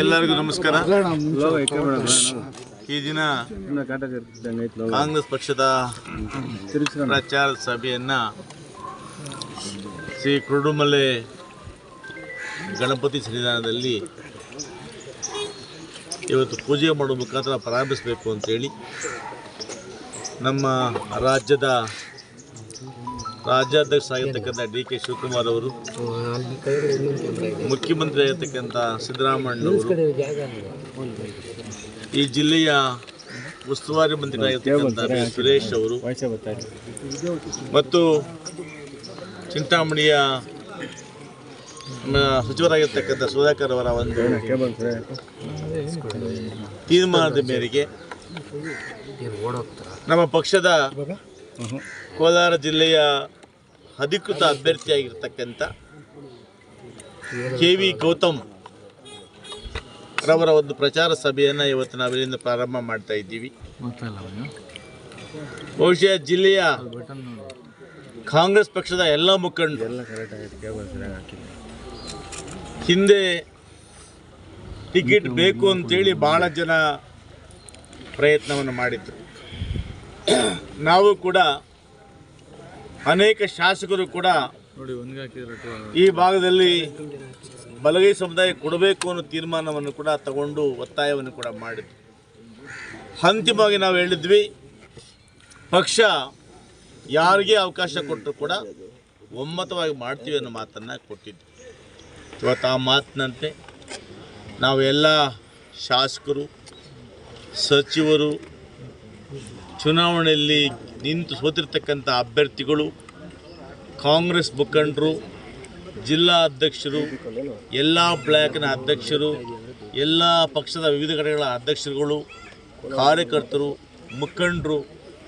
ಎಲ್ಲರಿಗೂ ನಮಸ್ಕಾರ. ಈ ದಿನ ಕಾಂಗ್ರೆಸ್ ಪಕ್ಷದ ಪ್ರಚಾರ ಸಭೆಯನ್ನ ಶ್ರೀ ಕುರುಡುಮಲೆ ಗಣಪತಿ ಸನ್ನಿಧಾನದಲ್ಲಿ ಇವತ್ತು ಪೂಜೆ ಮಾಡುವ ಮುಖಾಂತರ ಪ್ರಾರಂಭಿಸಬೇಕು ಅಂತೇಳಿ ನಮ್ಮ ರಾಜ್ಯದ ರಾಜ್ಯಾಧ್ಯಕ್ಷ ಆಗಿರ್ತಕ್ಕಂಥ ಡಿ ಕೆ ಶಿವಕುಮಾರ್ ಅವರು ಮುಖ್ಯಮಂತ್ರಿ ಆಗಿರ್ತಕ್ಕಂಥ ಸಿದ್ದರಾಮಯ್ಯ ಈ ಜಿಲ್ಲೆಯ ಉಸ್ತುವಾರಿ ಮಂತ್ರಿಗಳಾಗಿರ್ತಕ್ಕಂಥ. ಸುರೇಶ್ ಅವರು ಮತ್ತು ಚಿಂತಾಮಣಿಯ ಸಚಿವರಾಗಿರ್ತಕ್ಕಂಥ ಸುಧಾಕರ್ ಅವರ ಒಂದು ತೀರ್ಮಾನದ ಮೇರೆಗೆ ನಮ್ಮ ಪಕ್ಷದ ಕೋಲಾರ ಜಿಲ್ಲೆಯ ಅಧಿಕೃತ ಅಭ್ಯರ್ಥಿಯಾಗಿರ್ತಕ್ಕಂಥ ಕೆ ವಿ ಗೌತಮ್ ರವರ ಒಂದು ಪ್ರಚಾರ ಸಭೆಯನ್ನು ಇವತ್ತು ನಾವಿಲ್ಲಿಂದ ಪ್ರಾರಂಭ ಮಾಡ್ತಾ ಇದ್ದೀವಿ. ಬಹುಶಃ ಜಿಲ್ಲೆಯ ಕಾಂಗ್ರೆಸ್ ಪಕ್ಷದ ಎಲ್ಲ ಮುಖಂಡರು ಹಿಂದೆ ಟಿಕೆಟ್ ಬೇಕು ಅಂತೇಳಿ ಭಾಳ ಜನ ಪ್ರಯತ್ನವನ್ನು ಮಾಡಿದ್ರು. ನಾವು ಕೂಡ ಅನೇಕ ಶಾಸಕರು ಕೂಡ ಈ ಭಾಗದಲ್ಲಿ ಬಲಗೈ ಸಮುದಾಯ ಕೊಡಬೇಕು ಅನ್ನೋ ತೀರ್ಮಾನವನ್ನು ಕೂಡ ತಗೊಂಡು ಒತ್ತಾಯವನ್ನು ಕೂಡ ಮಾಡಿದ್ವಿ ಅಂತಿಮವಾಗಿ ನಾವು ಹೇಳಿದ್ವಿ ಪಕ್ಷ ಯಾರಿಗೆ ಅವಕಾಶ ಕೊಟ್ಟರು ಕೂಡ ಒಮ್ಮತವಾಗಿ ಮಾಡ್ತೀವಿ ಅನ್ನೋ ಮಾತನ್ನು ಕೊಟ್ಟಿದ್ವಿ. ಇವತ್ತು ಆ ಮಾತಿನಂತೆ ನಾವು ಎಲ್ಲ ಶಾಸಕರು ಸಚಿವರು ಚುನಾವಣೆಯಲ್ಲಿ ನಿಂತು ಸೋತಿರ್ತಕ್ಕಂಥ ಅಭ್ಯರ್ಥಿಗಳು, ಕಾಂಗ್ರೆಸ್ ಮುಖಂಡರು, ಜಿಲ್ಲಾ ಅಧ್ಯಕ್ಷರು, ಎಲ್ಲ ಬ್ಲಾಕ್ನ ಅಧ್ಯಕ್ಷರು, ಎಲ್ಲ ಪಕ್ಷದ ವಿವಿಧ ಕಡೆಗಳ ಅಧ್ಯಕ್ಷರುಗಳು, ಕಾರ್ಯಕರ್ತರು, ಮುಖಂಡರು,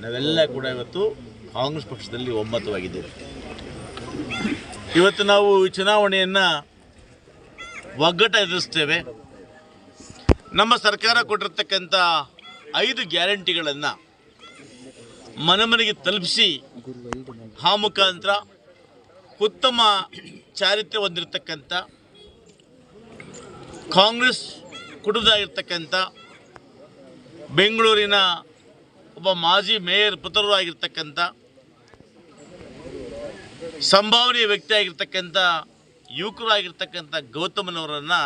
ನಾವೆಲ್ಲ ಕೂಡ ಇವತ್ತು ಕಾಂಗ್ರೆಸ್ ಪಕ್ಷದಲ್ಲಿ ಒಮ್ಮತವಾಗಿದ್ದೇವೆ ಇವತ್ತು ನಾವು ಈ ಚುನಾವಣೆಯನ್ನು ಒಗ್ಗಟ್ಟ ಎದುರಿಸ್ತೇವೆ. ನಮ್ಮ ಸರ್ಕಾರ ಕೊಟ್ಟಿರ್ತಕ್ಕಂಥ ಐದು ಗ್ಯಾರಂಟಿಗಳನ್ನು ಮನೆ ಮನೆಗೆ ತಲುಪಿಸಿ ಆ ಮುಖಾಂತರ ಉತ್ತಮ ಚಾರಿತ್ರ್ಯ ಹೊಂದಿರತಕ್ಕಂಥ ಕಾಂಗ್ರೆಸ್ ಕುಟುಂಬದಾಗಿರ್ತಕ್ಕಂಥ ಬೆಂಗಳೂರಿನ ಒಬ್ಬ ಮಾಜಿ ಮೇಯರ್ ಪುತ್ರರು ಆಗಿರ್ತಕ್ಕಂಥ ಸಂಭಾವನೀಯ ವ್ಯಕ್ತಿ ಆಗಿರ್ತಕ್ಕಂಥ ಯುವಕರು ಆಗಿರ್ತಕ್ಕಂಥ ಗೌತಮನವರನ್ನು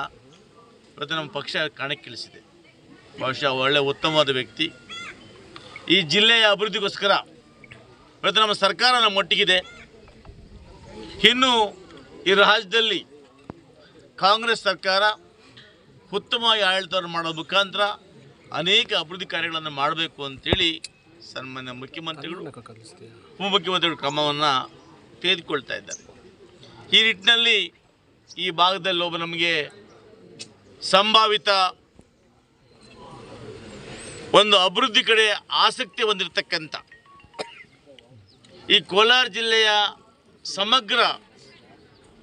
ಇವತ್ತು ನಮ್ಮ ಪಕ್ಷ ಕಣಕ್ಕಿಳಿಸಿದೆ. ಬಹುಶಃ ಒಳ್ಳೆಯ ಉತ್ತಮವಾದ ವ್ಯಕ್ತಿ. ಈ ಜಿಲ್ಲೆಯ ಅಭಿವೃದ್ಧಿಗೋಸ್ಕರ ಇವತ್ತು ನಮ್ಮ ಸರ್ಕಾರ ನಮ್ಮೊಟ್ಟಿಗಿದೆ ಇನ್ನು ಈ ರಾಜ್ಯದಲ್ಲಿ ಕಾಂಗ್ರೆಸ್ ಸರ್ಕಾರ ಉತ್ತಮವಾಗಿ ಆಡಳಿತವನ್ನು ಮಾಡೋ ಮುಖಾಂತರ ಅನೇಕ ಅಭಿವೃದ್ಧಿ ಕಾರ್ಯಗಳನ್ನು ಮಾಡಬೇಕು ಅಂತೇಳಿ ಸನ್ಮಾನ್ಯ ಮುಖ್ಯಮಂತ್ರಿಗಳು, ಉಪಮುಖ್ಯಮಂತ್ರಿಗಳು ಕ್ರಮವನ್ನು ತೆಗೆದುಕೊಳ್ತಾ ಇದ್ದಾರೆ. ಈ ನಿಟ್ಟಿನಲ್ಲಿ ಈ ಭಾಗದಲ್ಲಿ ಒಬ್ಬ ನಮಗೆ ಸಂಭಾವಿತ ಒಂದು ಅಭಿವೃದ್ಧಿ ಕಡೆ ಆಸಕ್ತಿ ಹೊಂದಿರತಕ್ಕಂಥ ಈ ಕೋಲಾರ ಜಿಲ್ಲೆಯ ಸಮಗ್ರ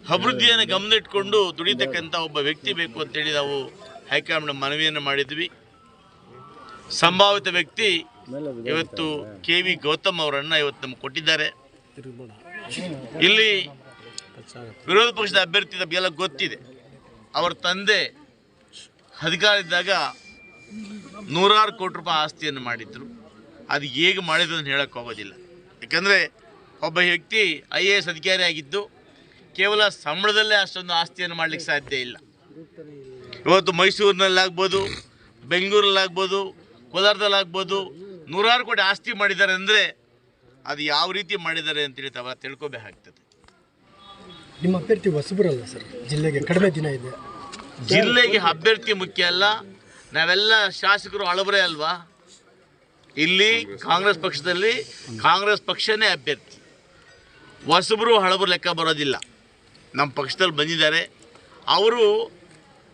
ಅಭಿವೃದ್ಧಿಯನ್ನು ಗಮನ ಇಟ್ಕೊಂಡು ದುಡಿತಕ್ಕಂಥ ಒಬ್ಬ ವ್ಯಕ್ತಿ ಬೇಕು ಅಂತೇಳಿ ನಾವು ಹೈಕಮಾಂಡ್ ಮನವಿಯನ್ನು ಮಾಡಿದ್ವಿ. ಸಂಭಾವಿತ ವ್ಯಕ್ತಿ ಇವತ್ತು ಕೆ ವಿ ಗೌತಮ್ ಅವರನ್ನು ಇವತ್ತು ನಮ್ಗೆ ಕೊಟ್ಟಿದ್ದಾರೆ. ಇಲ್ಲಿ ವಿರೋಧ ಪಕ್ಷದ ಅಭ್ಯರ್ಥಿ ನಮಗೆಲ್ಲ ಗೊತ್ತಿದೆ. ಅವರ ತಂದೆ ಅಧಿಕಾರ ಇದ್ದಾಗ ನೂರಾರು ಕೋಟಿ ರೂಪಾಯಿ ಆಸ್ತಿಯನ್ನು ಮಾಡಿದ್ರು. ಅದು ಹೇಗೆ ಮಾಡಿದ್ರು ಅಂತ ಹೇಳಕ್ಕೆ ಹೋಗೋದಿಲ್ಲ. ಯಾಕಂದರೆ ಒಬ್ಬ ವ್ಯಕ್ತಿ ಐ ಎ ಎಸ್ ಅಧಿಕಾರಿ ಆಗಿದ್ದು ಕೇವಲ ಸಂಬಳದಲ್ಲೇ ಅಷ್ಟೊಂದು ಆಸ್ತಿಯನ್ನು ಮಾಡಲಿಕ್ಕೆ ಸಾಧ್ಯ ಇಲ್ಲ. ಇವತ್ತು ಮೈಸೂರಿನಲ್ಲಾಗ್ಬೋದು ಬೆಂಗಳೂರಲ್ಲಾಗ್ಬೋದು ಕೋಲಾರದಲ್ಲಾಗ್ಬೋದು ನೂರಾರು ಕೋಟಿ ಆಸ್ತಿ ಮಾಡಿದ್ದಾರೆ ಅಂದರೆ ಅದು ಯಾವ ರೀತಿ ಮಾಡಿದ್ದಾರೆ ಅಂತೇಳಿ ತಾವ ತಿಳ್ಕೊಬೇಕಾಗ್ತದೆ. ನಿಮ್ಮ ಅಭ್ಯರ್ಥಿ ಹೊಸಬರಲ್ಲ ಸರ್? ಜಿಲ್ಲೆಗೆ ಕಡಿಮೆ ದಿನ ಇದೆ. ಜಿಲ್ಲೆಗೆ ಅಭ್ಯರ್ಥಿ ಮುಖ್ಯ ಅಲ್ಲ ನಾವೆಲ್ಲ ಶಾಸಕರು ಹಳಬರೇ ಅಲ್ವಾ? ಇಲ್ಲಿ ಕಾಂಗ್ರೆಸ್ ಪಕ್ಷದಲ್ಲಿ ಕಾಂಗ್ರೆಸ್ ಪಕ್ಷನೇ ಅಭ್ಯರ್ಥಿ. ಹೊಸಬರು ಹಳಬರು ಲೆಕ್ಕ ಬರೋದಿಲ್ಲ. ನಮ್ಮ ಪಕ್ಷದಲ್ಲಿ ಬಂದಿದ್ದಾರೆ. ಅವರು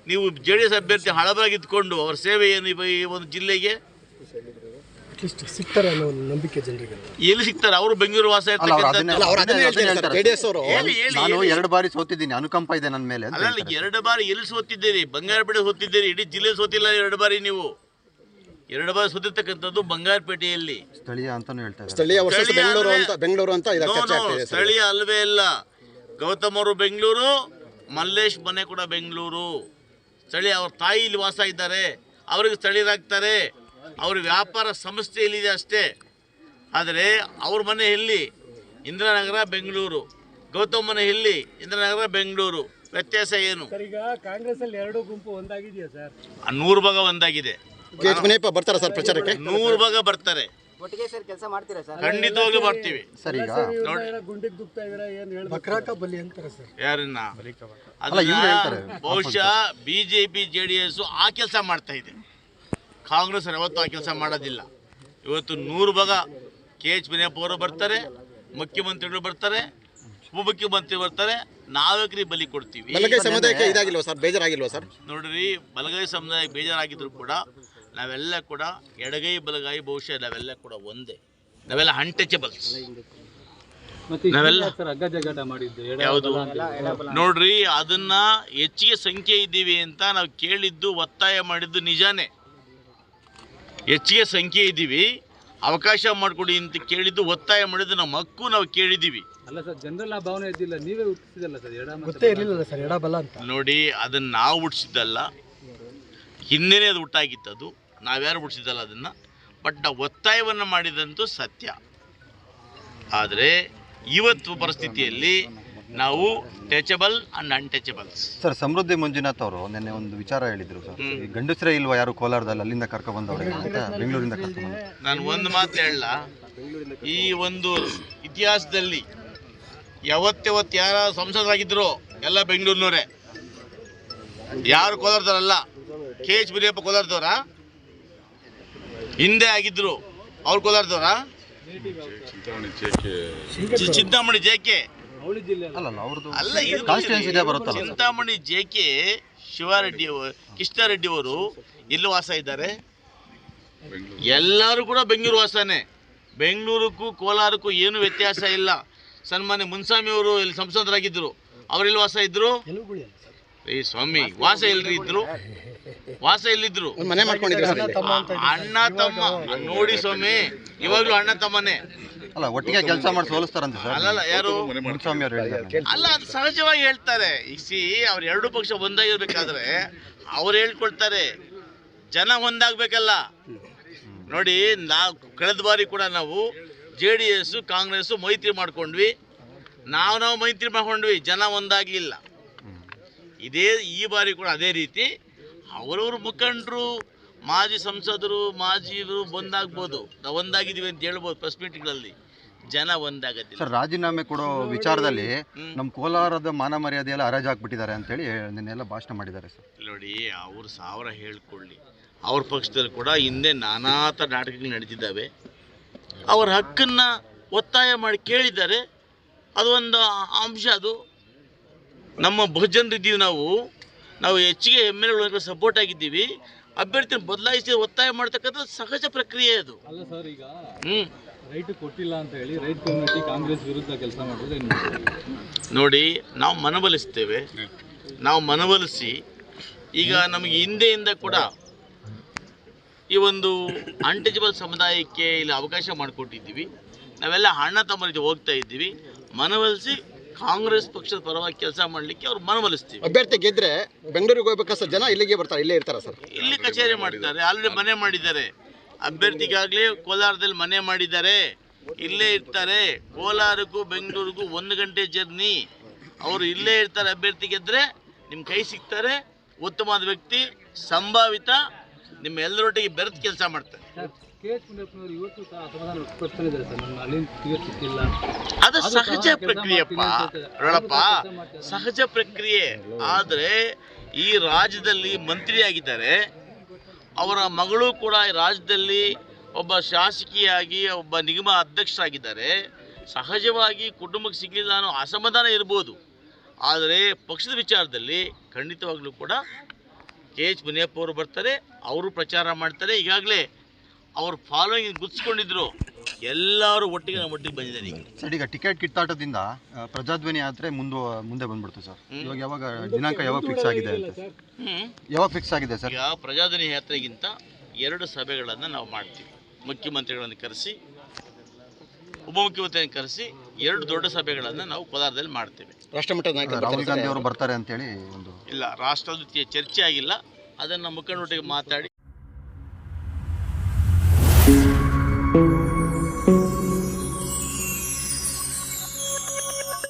ನೀವು ಜೆ ಡಿ ಎಸ್ ಅಭ್ಯರ್ಥಿ ಹಳಬರಾಗಿದ್ದುಕೊಂಡು ಅವ್ರ ಸೇವೆ ಏನು ಈ ಒಂದು ಜಿಲ್ಲೆಗೆ ಅಟ್ಲೀಸ್ಟ್ ಸಿಗ್ತಾರೆ ಅನ್ನೋ ಒಂದು ನಂಬಿಕೆ ಜನರಿಗೆ ಎಲ್ಲಿ ಸಿಗ್ತಾರೆ? ಅವರು ಬೆಂಗಳೂರು ವಾಸ ಅಲ್ಲ, ಅದನ್ನೇ- ಇರ್ತಕ್ಕಂಥ ಹೇಳ್ತಾರೆ. ಜೆಡಿಎಸ್ ಅವರು ಹೇಳಿ ಹೇಳಿ ನಾನು ಹೇಳಿ. ಎರಡು ಬಾರಿ ಸೋತಿದ್ದೀನಿ. ಅನುಕಂಪ ಇದೆ ನನ್ನ ಮೇಲೆ ಅಂತ ಅಲ್ಲ ಹೇಳ್ತಾರೆ. ಎರಡು ಬಾರಿ ಎಲ್ಲಿ ಸೋತಿದ್ದೀರಿ? ಬಂಗಾರಪೇಟೆ ಸೋತಿದ್ದೀರಿ? ಇಡೀ ಜಿಲ್ಲೆ ಸೋತಿಲ್ಲ ಎರಡು ಬಾರಿ ನೀವು. ಎರಡು ಬಾರಿ ಸೋತಿರ್ತಕ್ಕಂಥದ್ದು ಬಂಗಾರಪೇಟೆಯಲ್ಲಿ. ಸ್ಥಳೀಯ ಅಂತಾನು ಹೇಳ್ತಾ ಇದ್ದಾರೆ. ಸ್ಥಳೀಯ ವರ್ಷ ಸ್ಥಳೀಯ ಬೆಂಗಳೂರು ಅಲ್ವೇ? ಅಂತ ಬೆಂಗಳೂರು ಅಂತ ಇದು No, ಚರ್ಚೆ no, ಆಗ್ತಿದೆ ಸರ್. ಸ್ಥಳೀಯ ಅಲ್ವೇ ಇಲ್ಲ ಗೌತಮ್ ಅವರು ಬೆಂಗಳೂರು ಮಲ್ಲೇಶ್ ಮನೆ ಕೂಡ ಬೆಂಗಳೂರು. ಸ್ಥಳೀಯ ಅವ್ರ ತಾಯಿ ಇಲ್ಲಿ ವಾಸ ಇದ್ದಾರೆ. ಅವ್ರಿಗೆ ಸ್ಥಳೀಯರಾಗ್ತಾರೆ. ಅವ್ರ ವ್ಯಾಪಾರ ಸಂಸ್ಥೆ ಇಲ್ಲಿದೆ ಅಷ್ಟೇ. ಆದರೆ ಅವ್ರ ಮನೆ ಎಲ್ಲಿ? ಇಂದಿರಾನಗರ ಬೆಂಗಳೂರು. ಗೌತಮ್ ಮನೆ ಎಲ್ಲಿ? ಇಂದಿರಾನಗರ ಬೆಂಗಳೂರು. ವ್ಯತ್ಯಾಸ ಏನು? ಈಗ ಕಾಂಗ್ರೆಸ್ ಅಲ್ಲಿ ಎರಡು ಗುಂಪು ಒಂದಾಗಿದೆಯಾ ಸರ್? ನೂರು ಭಾಗ ಒಂದಾಗಿದೆ. ಬರ್ತಾರೆ ಸರ್ ಪ್ರಚಾರಕ್ಕೆ? ನೂರು ಭಾಗ ಬರ್ತಾರೆ. ಒಟ್ಟಿಗೆ ಸೇರಿ ಕೆಲಸ ಮಾಡ್ತೀರಾ ಸರ್? ಖಂಡಿತವಾಗ್ಲೂ ಬರ್ತೀವಿ ಸರ್ ಈಗ ನೋಡಿ. ಗುಂಡಿಗೆ ದುಗ್ತಾ ಇದ್ದೀರಾ ಏನು ಹೇಳಿ ಬಕ್ರಾಕ ಬಲಿ ಅಂತಾರೆ ಸರ್. ಯಾರನ್ನ? ಅಲ್ಲ, ಇವ್ರು ಹೇಳ್ತಾರೆ. ಬಹುಶಃ ಬಿಜೆಪಿ ಜೆ ಡಿ ಎಸ್ ಆ ಕೆಲಸ ಮಾಡ್ತಾ ಇದೆ. ಕಾಂಗ್ರೆಸ್ ಯಾವತ್ತು ಆ ಕೆಲಸ ಮಾಡೋದಿಲ್ಲ. ಇವತ್ತು ನೂರು ಭಾಗ ಕೆ ಎಚ್ ವಿನಯಪ್ಪ ಅವರು ಬರ್ತಾರೆ ಮುಖ್ಯಮಂತ್ರಿಗಳು ಬರ್ತಾರೆ ಉಪಮುಖ್ಯಮಂತ್ರಿ ಬರ್ತಾರೆ ನಾವೇಕ್ರಿ ಬಲಿ ಕೊಡ್ತೀವಿ. ಬಲಗೈ ಸಮುದಾಯಕ್ಕೆ ಇದಾಗಿಲ್ವಾ ಸರ್? ಬೇಜಾರಾಗಿಲ್ವಾ ಸರ್? ನೋಡ್ರಿ ಬಲಗೈ ಸಮುದಾಯಕ್ಕೆ ಬೇಜಾರಾಗಿದ್ರು ಕೂಡ ನಾವೆಲ್ಲ ಕೂಡ ಎಡಗೈ ಬಲಗೈ ಬಹುಶಃ ನಾವೆಲ್ಲ ಕೂಡ ಒಂದೇ. ನಾವೆಲ್ಲ ಅನ್ಟಚಬಲ್ಸ್ ನಾವೆಲ್ಲ ಯಾವುದು? ನೋಡ್ರಿ ಅದನ್ನ ಹೆಚ್ಚಿಗೆ ಸಂಖ್ಯೆ ಇದ್ದೀವಿ ಅಂತ ನಾವು ಕೇಳಿದ್ದು ಒತ್ತಾಯ ಮಾಡಿದ್ದು ನಿಜಾನೇ. ಹೆಚ್ಚಿಗೆ ಸಂಖ್ಯೆ ಇದ್ದೀವಿ. ಅವಕಾಶ ಮಾಡಿಕೊಡಿ ಅಂತ ಕೇಳಿದ್ದು ಒತ್ತಾಯ ಮಾಡಿದ್ದು ನಮ್ಮ ಹಕ್ಕು ನಾವು ಕೇಳಿದ್ದೀವಿ. ಅಲ್ಲ ಸರ್ ಜನರಲ್ ಆ ಭಾವನೆ ಇದ್ದಿಲ್ಲ ನೀವೇ ಹುಟ್ಟಿಸಿದಲ್ಲ ಸರ್ ಎಡ ಗೊತ್ತೇ ಇರಲಿಲ್ಲ ಸರ್ ಎಡಬಲ ಅಂತ. ನೋಡಿ ಅದನ್ನ ನಾವು ಹುಟ್ಟಿಸಿದ್ದಲ್ಲ. ಹಿಂದೆನೇ ಅದು ಹುಟ್ಟಾಗಿತ್ತು ಅದು ನಾವ್ಯಾರು ಹುಟ್ಟಿಸಿದ್ದಲ್ಲ ಅದನ್ನ. ಬಟ್ ನಾವು ಒತ್ತಾಯವನ್ನು ಮಾಡಿದಂತೂ ಸತ್ಯ. ಆದರೆ ಇವತ್ತು ಪರಿಸ್ಥಿತಿಯಲ್ಲಿ ನಾವು touchable and untouchables sir Samruddhi Manjunath ಅವರು ನಿನ್ನೆ ಒಂದು ವಿಚಾರ ಹೇಳಿದ್ರು ಸರ್ ಈ ಗಂಡಸರೇ ಇಲ್ವಾ ಯಾರು ಕೋಲಾರದಲ್ಲಿ ಅಲ್ಲಿಂದ ಕರ್ಕೊ ಬಂದವರಿಗೆ ಅಂತ ಬೆಂಗಳೂರಿಂದ ಕರ್ಕೊ ಬಂದ್ರು ನಾನು ಒಂದು ಮಾತು ಹೇಳಲ್ಲ. ಈ ಒಂದು ಇತಿಹಾಸದಲ್ಲಿ ಯಾವತ್ತೆವತ್ತು ಯಾರ ಸಂಸದರಾಗಿದ್ರು ಎಲ್ಲ ಬೆಂಗಳೂರಿನವರೇ. ಯಾರು ಕೋಲಾರದವರಲ್ಲ? ಕೆ. ಎಚ್. ಬಿರಿಯಪ್ಪ ಕೋಲಾರದವರ? ಹಿಂದೆ ಆಗಿದ್ರು. ಅವ್ರು ಕೋಲಾರದವರ? ಚಿಂತಾಮಣಿ ಜೆ. ಕೆ. ಅವಳಿ ಜಿಲ್ಲೆ ಅಲ್ಲ. ಅಲ್ಲ ಅವ್ರದ್ದು ಅಲ್ಲ ಇದೆ ಬರುತ್ತಲ್ಲ sir? Chintamani J K Shivareddy ಅವರು ಕೃಷ್ಣಾರೆಡ್ಡಿ ಅವರು ಎಲ್ಲಿ ವಾಸ ಇದ್ದಾರೆ. ಎಲ್ಲರೂ ಕೂಡ ಬೆಂಗಳೂರು ವಾಸನೇ. ಬೆಂಗಳೂರಕ್ಕೂ ಕೋಲಾರಕ್ಕೂ ಏನು ವ್ಯತ್ಯಾಸ ಇಲ್ಲ. ಸನ್ಮಾನ್ಯ ಮುನ್ಸ್ವಾಮಿ ಅವರು ಇಲ್ಲಿ ಸಂಸದರಾಗಿದ್ದರು. ಅವರೆಲ್ಲಿ ವಾಸ ಇದ್ರು? ಎಲುಗುಳಿ ಅಲ್ಲ ಸರ್. ಏ ಸ್ವಾಮಿ ವಾಸ ಎಲ್ರಿ ಇದ್ರು? ವಾಸ ಎಲ್ಲಿದ್ರು ಮನೆ ಮಾಡ್ಕೊಂಡಿದ್ರು ಅಣ್ಣ ತಮ್ಮ. ನೋಡಿ ಸ್ವಾಮಿ. ಇವಾಗ್ಲೂ ಅಣ್ಣ ತಮ್ಮನೇ. ಅಲ್ಲ ಒಟ್ಟಿಗೆ ಕೆಲಸ ಮಾಡಿ ಸೋಲಿಸ್ತಾರಂತೆ ಸರ್. ಅಲ್ಲಲ್ಲ ಯಾರು? ಮುನಿಸ್ವಾಮಿ ಅವರು ಹೇಳಿದ್ದಾರೆ ಅಲ್ಲ ಅದು ಸಹಜವಾಗಿ ಹೇಳ್ತಾರೆ. ಇಸಿ ಸಿ ಅವ್ರು ಎರಡು ಪಕ್ಷ ಒಂದಾಗಿರ್ಬೇಕಾದ್ರೆ ಅವ್ರು ಹೇಳ್ಕೊಳ್ತಾರೆ ಜನ ಒಂದಾಗಬೇಕಲ್ಲ. ನೋಡಿ ನಾವು ಕಳೆದ ಬಾರಿ ಕೂಡ ನಾವು ಜೆ ಡಿ ಎಸ್ಸು ಕಾಂಗ್ರೆಸ್ಸು ಮೈತ್ರಿ ಮಾಡ್ಕೊಂಡ್ವಿ. ನಾವು ನಾವು ಮೈತ್ರಿ ಮಾಡ್ಕೊಂಡ್ವಿ ಜನ ಒಂದಾಗಲಿಲ್ಲ ಇದೇ ಈ ಬಾರಿ ಕೂಡ ಅದೇ ರೀತಿ ಅವರವ್ರ ಮುಖಂಡರು ಮಾಜಿ ಸಂಸದರು ಮಾಜಿರು ಒಂದಾಗ್ಬೋದು. ನಾವು ಒಂದಾಗಿದ್ದೀವಿ ಅಂತ ಹೇಳ್ಬೋದು ಪ್ರೆಸ್ ಮೀಟ್ಗಳಲ್ಲಿ. ಜನ ಒಂದಾಗುತ್ತೆ ಸರ್ ರಾಜೀನಾಮೆ ಕೊಡೋ ವಿಚಾರದಲ್ಲಿ ನಮ್ಮ ಕೋಲಾರದ ಮಾನ ಮರ್ಯಾದೆ ಎಲ್ಲ ಹರಾಜು ಹಾಕ್ಬಿಟ್ಟಿದ್ದಾರೆ ಅಂತೇಳಿ ನಿನ್ನೆಲ್ಲ ಭಾಷಣ ಮಾಡಿದ್ದಾರೆ ಸರ್. ನೋಡಿ ಅವ್ರು ಸಾವಿರ ಹೇಳ್ಕೊಳ್ಳಿ. ಅವ್ರ ಪಕ್ಷದಲ್ಲಿ ಕೂಡ ಹಿಂದೆ ನಾನಾ ಥರ ನಾಟಕಗಳು ನಡೀತಿದ್ದಾವೆ. ಅವ್ರ ಹಕ್ಕನ್ನು ಒತ್ತಾಯ ಮಾಡಿ ಕೇಳಿದ್ದಾರೆ. ಅದು ಒಂದು ಅಂಶ ಅದು. ನಮ್ಮ ಬಹುಜನರಿದ್ದೀವಿ ನಾವು. ನಾವು ಹೆಚ್ಚಿಗೆ ಎಂ ಎಲ್ ಎಗಳು ಸಪೋರ್ಟ್ ಆಗಿದ್ದೀವಿ. ಅಭ್ಯರ್ಥಿನ ಬದಲಾಯಿಸಿ ಒತ್ತಾಯ ಮಾಡ್ತಕ್ಕಂಥದ್ದು ಸಹಜ ಪ್ರಕ್ರಿಯೆ ಅದು. ಅಲ್ಲ ಸರ್ ಈಗ ಹ್ಞೂ ರೈಟ್ ಕೊಟ್ಟಿಲ್ಲ ಅಂತ ಹೇಳಿ ರೈಟ್ ಕಮ್ಯುನಿಟಿ ಕಾಂಗ್ರೆಸ್ ವಿರುದ್ಧ ಕೆಲಸ ಮಾಡಿದ್ರೆ ನೋಡಿ ನಾವು ಮನವೊಲಿಸ್ತೇವೆ ನಾವು ಮನವೊಲಿಸಿ ಈಗ ನಮಗೆ ಹಿಂದೆಯಿಂದ ಕೂಡ ಈ ಒಂದು ಅನ್ಟಚಬಲ್ ಸಮುದಾಯಕ್ಕೆ ಇಲ್ಲಿ ಅವಕಾಶ ಮಾಡಿಕೊಟ್ಟಿದ್ದೀವಿ. ನಾವೆಲ್ಲ ಅಣ್ಣ ತಮ್ಮ ರೀತಿ ಹೋಗ್ತಾ ಇದ್ದೀವಿ. ಮನವೊಲಿಸಿ ಕಾಂಗ್ರೆಸ್ ಪಕ್ಷದ ಪರವಾಗಿ ಕೆಲಸ ಮಾಡಲಿಕ್ಕೆ ಅವ್ರು ಮನವೊಲಿಸ್ತೀವಿ ಅಭ್ಯರ್ಥಿ ಗೆದ್ರೆ ಬೆಂಗಳೂರಿಗೆ ಹೋಗ್ಬೇಕಾದ್ರೆ ಸರ್ ಜನ ಇಲ್ಲಿಗೆ ಬರ್ತಾರೆ ಇಲ್ಲೇ ಇರ್ತಾರೆ ಸರ್. ಇಲ್ಲಿ ಕಚೇರಿ ಮಾಡ್ತಾರೆ ಆಲ್ರೆಡಿ ಮನೆ ಮಾಡಿದ್ದಾರೆ. ಅಭ್ಯರ್ಥಿಗಾಗಲೇ ಕೋಲಾರದಲ್ಲಿ ಮನೆ ಮಾಡಿದ್ದಾರೆ. ಇಲ್ಲೇ ಇರ್ತಾರೆ. ಕೋಲಾರಕ್ಕೂ ಬೆಂಗಳೂರಿಗೂ ಒಂದು ಗಂಟೆ ಜರ್ನಿ. ಅವರು ಇಲ್ಲೇ ಇರ್ತಾರೆ ಅಭ್ಯರ್ಥಿ ಗೆದ್ರೆ ನಿಮ್ಮ ಕೈ ಸಿಗ್ತಾರೆ. ಉತ್ತಮವಾದ ವ್ಯಕ್ತಿ, ಸಂಭಾವಿತ, ನಿಮ್ಮ ಎಲ್ಲರೊಟ್ಟಿಗೆ ಬೆರೆತು ಕೆಲಸ ಮಾಡ್ತಾರೆ. ಅದು ಸಹಜ ಪ್ರಕ್ರಿಯೆಪ್ಪ. ನೋಡಪ್ಪ. ಸಹಜ ಪ್ರಕ್ರಿಯೆ. ಆದರೆ ಈ ರಾಜ್ಯದಲ್ಲಿ ಮಂತ್ರಿ ಆಗಿದ್ದಾರೆ ಅವರ ಮಗಳು ಕೂಡ ರಾಜ್ಯದಲ್ಲಿ ಒಬ್ಬ ಶಾಸಕಿಯಾಗಿ, ಒಬ್ಬ ನಿಗಮ ಅಧ್ಯಕ್ಷರಾಗಿದ್ದಾರೆ. ಸಹಜವಾಗಿ ಕುಟುಂಬಕ್ಕೆ ಸಿಗಲಿಲ್ಲ ಅನ್ನೋ ಅಸಮಾಧಾನ ಇರ್ಬೋದು. ಆದರೆ ಪಕ್ಷದ ವಿಚಾರದಲ್ಲಿ ಖಂಡಿತವಾಗಲೂ ಕೂಡ ಕೆ. ಎಚ್. ಮುನಿಯಪ್ಪ ಅವರು ಬರ್ತಾರೆ, ಅವರು ಪ್ರಚಾರ ಮಾಡ್ತಾರೆ. ಈಗಾಗಲೇ ಅವರು ಫಾಲೋಯಿಂಗ್ ಗುರ್ಸ್ಕೊಂಡಿದ್ರು ಎಲ್ಲರೂ ಒಟ್ಟಿಗೆ ನಮ್ಮ ಒಟ್ಟಿಗೆ ಬಂದಿದ್ದಾರೆ ಈಗ. ಸರ್ ಈಗ ಟಿಕೆಟ್ ಕಿತ್ತಾಟದಿಂದ ಆ, ಪ್ರಜಾಧ್ವನಿ ಆದ್ರೆ ಮುಂದೆ ಮುಂದೆ ಬಂದ್ಬಿಡ್ತು ಸರ್. ಇವಾಗ ಯಾವಾಗ ದಿನಾಂಕ ಯಾವಾಗ ಫಿಕ್ಸ್ ಆಗಿದೆ ಅಂತ. ಯಾವಾಗ ಫಿಕ್ಸ್ ಆಗಿದೆ ಸರ್? ಈಗ ಪ್ರಜಾಧ್ವನಿ ಯಾತ್ರೆಗಿಂತ ಎರಡು ಸಭೆಗಳನ್ನು ನಾವು ಮಾಡ್ತೀವಿ. ಮುಖ್ಯಮಂತ್ರಿಗಳನ್ನು ಕರೆಸಿ ಉಪಮುಖ್ಯಮಂತ್ರಿಯನ್ನು ಕರೆಸಿ ಎರಡು ದೊಡ್ಡ ಸಭೆಗಳನ್ನು ನಾವು ಕೋಲಾರದಲ್ಲಿ ಮಾಡ್ತೇವೆ. ರಾಷ್ಟ್ರಮಟ್ಟದ ರಾಹುಲ್ ಬರ್ತಾರೆ ಗಾಂಧಿ. ಅವರು ಬರ್ತಾರೆ ಅಂತೇಳಿ ಒಂದು ಇಲ್ಲ ರಾಷ್ಟ್ರದ ಚರ್ಚೆ ಆಗಿಲ್ಲ. ಅದನ್ನು ಮುಖಂಡರೊಟ್ಟಿಗೆ ಮಾತಾಡಿ